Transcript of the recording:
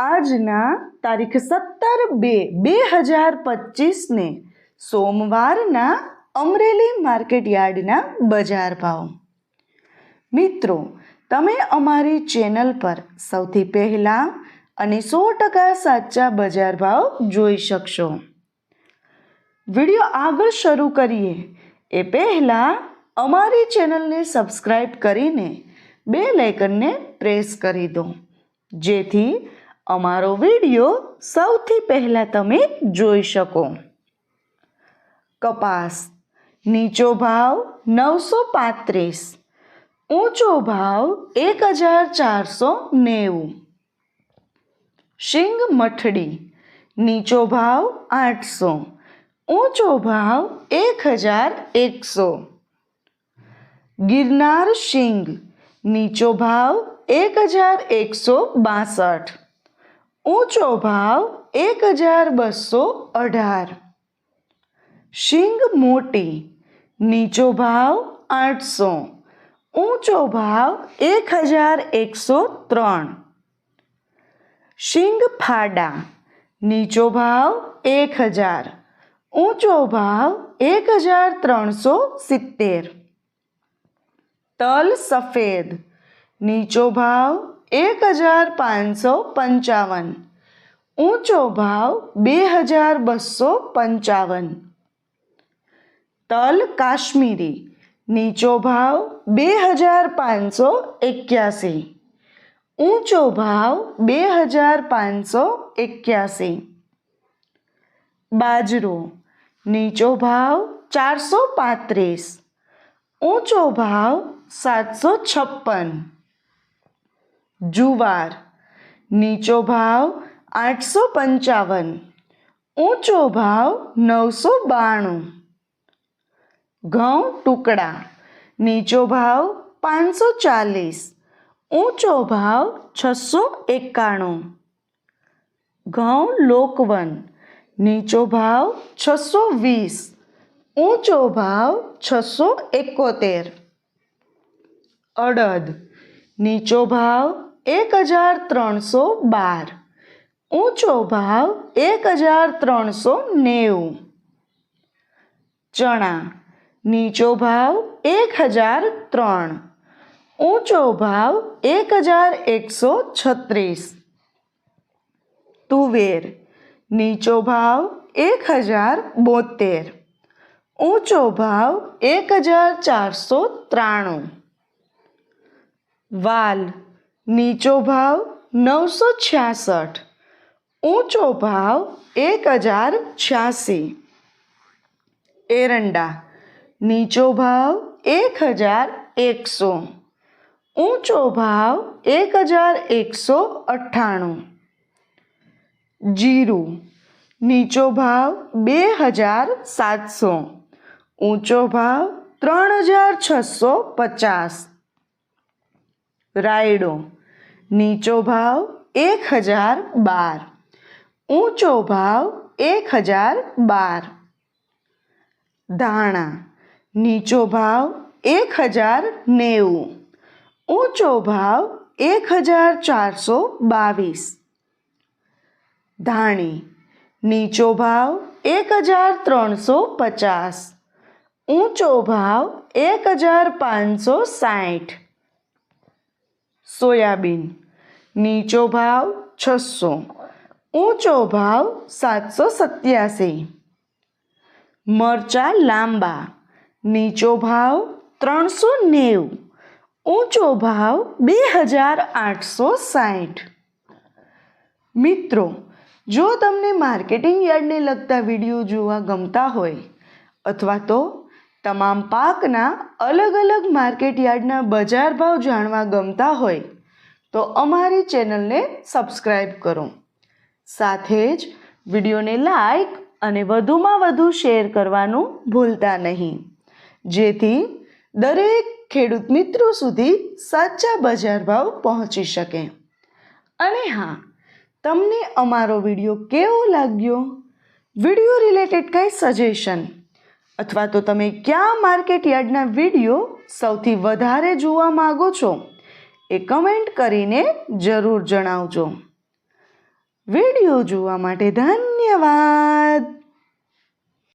આજના તારીખ સત્તર બે બે હજાર પચીસને સોમવારના અમરેલી માર્કેટ યાર્ડના બજાર ભાવ. મિત્રો, તમે અમારી ચેનલ પર સૌથી પહેલાં અને સો ટકા સાચા બજાર ભાવ જોઈ શકશો. વીડિયો આગળ શરૂ કરીએ. એ પહેલાં અમારી ચેનલને સબસ્ક્રાઈબ કરીને બે લાઇકનને પ્રેસ કરી દો. જેથી અમારો વીડિયો સૌથી પહેલાં તમે જોઈ શકો. કપાસ, નીચો ભાવ નવસો પાંત્રીસ, ઊંચો ભાવ એક હજાર ચારસો નેવું. શિંગ મઠડી, નીચો ભાવ આઠસો, ઊંચો ભાવ એક હજાર એકસો. ગિરનાર શિંગ, નીચો ભાવ એક હજાર એકસો બાસઠ. ઊંચો ભાવ એક હજાર બસો અઢાર. શિંગ મોટી, નીચો ભાવ આઠસો. ઊંચો ભાવ એક હજાર એકસો ત્રણ. શિંગ ફાડા, નીચો ભાવ એક હજાર. ઊંચો ભાવ એક હજાર ત્રણસો સિત્તેર. તલ સફેદ, નીચો ભાવ એક હજાર પાંચસો પંચાવન ઊંચો ભાવ બે હજાર બસો પંચાવન તલ કાશ્મીરી નીચો ભાવ બે હજાર પાંચસો એક્યાસી ઊંચો ભાવ બે હજાર પાંચસો એક્યાસી બાજરો નીચો ભાવ ચારસો પાંત્રીસ ઊંચો ભાવ સાતસો છપ્પન જુવાર, નીચો ભાવ આઠસો પંચાવન, ઊંચો ભાવ નવસો બાણું. ઘઉં ટુકડા, નીચો ભાવ પાંચસો ચાલીસ, ઊંચો ભાવ છસો એકાણું. ઘઉં લોકવન, નીચો ભાવ છસો વીસ, ઊંચો ભાવ છસો એકોતેર. અડદ, નીચો ભાવ એક હજાર ત્રણસો બાર. ઊંચો ભાવ એક હજાર ત્રણસો નેવું. ચણા, નીચો ભાવ એક હજાર ત્રણ. ઊંચો ભાવ એક હજાર એકસો છત્રીસ. તુવેર, નીચો ભાવ એક હજાર બોતેર ઊંચો ભાવ એક હજાર ચારસો ત્રાણું. વાલ નીચો ભાવ નવસો છ્યાસઠ, ઊંચો ભાવ એક હજાર છ્યાસી. એરંડા, નીચો ભાવ એક હજાર એકસો, ઊંચો ભાવ એક હજાર એકસો અઠ્ઠાણું. જીરું, નીચો ભાવ બે હજાર સાતસો, ઊંચો ભાવ ત્રણ હજાર છસો પચાસ. રાયડો નીચો ભાવ એક હજાર બાર. ઊંચો ભાવ એક હજાર બાર. ધાણા નીચો ભાવ એક હજાર નેવું. ઊંચો ભાવ એક હજાર ચારસો બાવીસ. ધાણી. નીચો ભાવ એક હજાર ત્રણસો પચાસ. ઊંચો ભાવ એક હજાર પાંચસો સાઠ. સોયાબીન. નીચો ભાવ છસો. ઊંચો ભાવ સાતસો સત્યાસી. મરચાં લાંબા. નીચો ભાવ ત્રણસો નેવું. ઊંચો ભાવ બે હજાર આઠસો સાઠ. મિત્રો, જો તમને માર્કેટિંગ યાર્ડને લગતા વીડિયો જોવા ગમતા હોય અથવા તો તમામ પાકના અલગ અલગ માર્કેટ યાર્ડના બજાર ભાવ જાણવા ગમતા હોય, તો અમારી ચેનલને સબસ્ક્રાઈબ કરો. સાથે જ વિડીયોને લાઈક અને વધુમાં વધુ શેર કરવાનું ભૂલતા નહીં. જેથી દરેક ખેડૂત મિત્રો સુધી સાચા બજાર ભાવ પહોંચી શકે. અને હા, તમને અમારો વીડિયો કેવો લાગ્યો? વીડિયો રિલેટેડ કંઈ સજેશન અથવા તો તમે કયા માર્કેટ યાર્ડના વીડિયો સૌથી વધારે જોવા માગો છો એ કમેન્ટ કરીને જરૂર જણાવજો. વીડિયો જોવા માટે ધન્યવાદ.